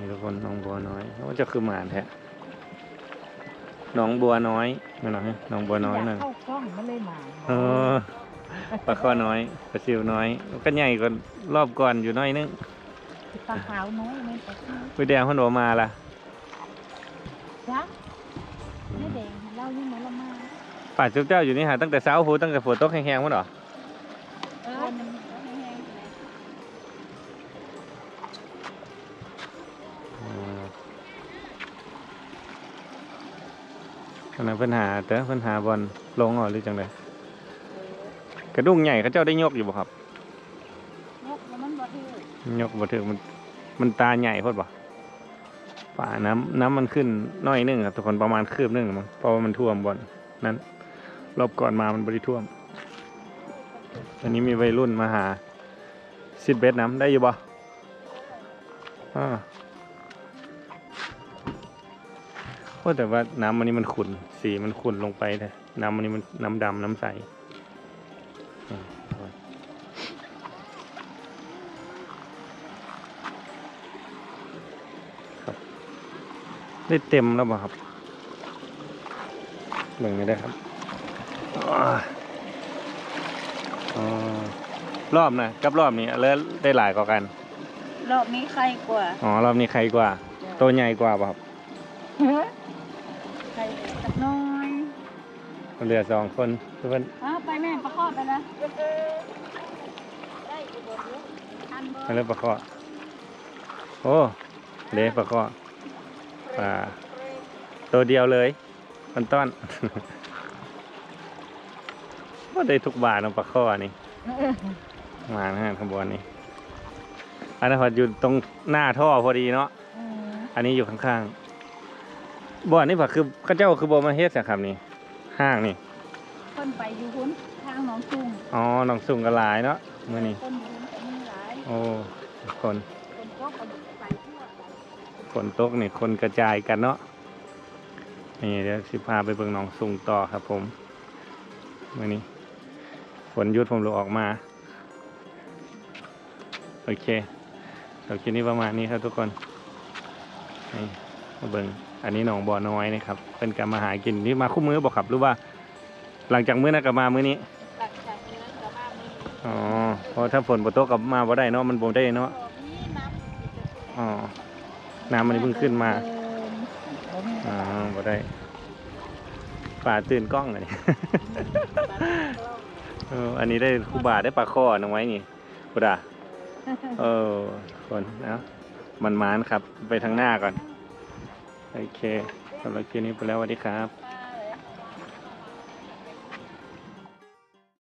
นี่ทุกคนหน้องบัวน้อยว่าจะคือหมานแท้หน้องบัวน้อยนั่นเหรอฮะหน้องบัวน้อยนั่นเข้ากล้องมันเลยหมาเออปลาข้อน้อยปลาซิวน้อยก็ใหญ่กว่ารอบก่อนอยู่หน้อยนึงปลาขาวน้อยไม่ปลาขาวไปแดงเพันโอมาล่ะจ้ะไม่แดงเล่ายิ่งมาละมาป่าจุ๊บเจ้าอยู่นี่หาตั้งแต่เช้าพูตั้งแต่ฝนตกแห้งๆมั้งเหรอเอ อันนั้นเพิ่นหาแต่เพิ่นหาบอลลงเอ่หรือจังไดกระดุ้งใหญ่เขาเจ้าได้ยกอยู่บ่ครับนกแล้วมันบ่ถือยกบ่ถึงมันมันตาใหญ่โพดบ่ป่าน้ำน้ำมันขึ้นน้อยนึงครับทุกคนประมาณคืบนึงมั้งเพราะว่ามันท่วมบอนนั้นรอบก่อนมามันบ่ได้ท่วมอันนี้มีวัยรุ่นมาหาซิดเบสน้ำได้อยู่บ่อ่า โอ้แต่ว่าน้ำมันนี้มันขุ่นสีมันขุ่นลงไปเลยน้ำมันนี้มันน้ำดำน้ำใสอืมครับได้เต็มแล้วบ่ครับเบิ่งไม่ได้ครับอ้าอ๋อรอบนะกับรอบนี้แล้วได้หลายกว่ากัน รอบนี้ใครกว่า อ๋อ รอบนี้ใครกว่า ตัวใหญ่กว่าป่ะครับ ใครสักน้อยเหลือสองคนเพื่อนอ้าวไปแม่ประคอบไปนะได้อีกบ่ลูกทันบ่มาเริ่มประเคาะโอ้เละประเคาะปลาตัวเดียวเลยมันต้อนว่าได้ทุกบาทเนาะปลาข้อนี่มานะฮะขบวนนี้อันนั้นพออยู่ตรงหน้าท่อพอดีเนาะเอออันนี้อยู่ข้างๆ บ่อนนี่ปะคือเข้าเจ้าคือบ่มาเฮ็ดสักครับนี่ห้างนี่คนไปอยู่หุ้นทางหนองจุงอ๋อน้องสุ่งกระหลายเนาะมื้อนี้คนอยู่หุ้นก็มีหลายโอ้คนคนก็คนไปทั่วไปฝนตกนี่คนกระจายกันเนาะนี่เดี๋ยวสิพาไปเบิ่งหนองสุงต่อครับ ผมมื่อนี้ฝนหยุดผมลงออกมาโอเคเราคลิปนี้ประมาณนี้ครับทุกคนนี่มาเบิ่ง อันนี้หนองบ่อน้อยนะครับเป็นการมาหากินนี่มาคู่มือบอกครับหรือว่า หลังจากมื้อนั้นก็มามื้อนี้หลังจากนี้นั้นก็มามีอ๋อเพราะถ้าฝนบ่ตกก็มาบ่ได้เนาะมันบ่ได้เนาะมีน้ำอ๋อน้ำมันเพิ่งขึ้นมาเออบ่มีอ่าบ่ได้ป่าตื่นกล้องเลยเอออันนี้ได้ครูบาได้ปลาข้อน้องไว้นี่กูด่าเออคนนะมันมานครับ ไปทางหน้าก่อน โอเคสำหรับคลิปนี้ไปแล้วสวัสดีครับ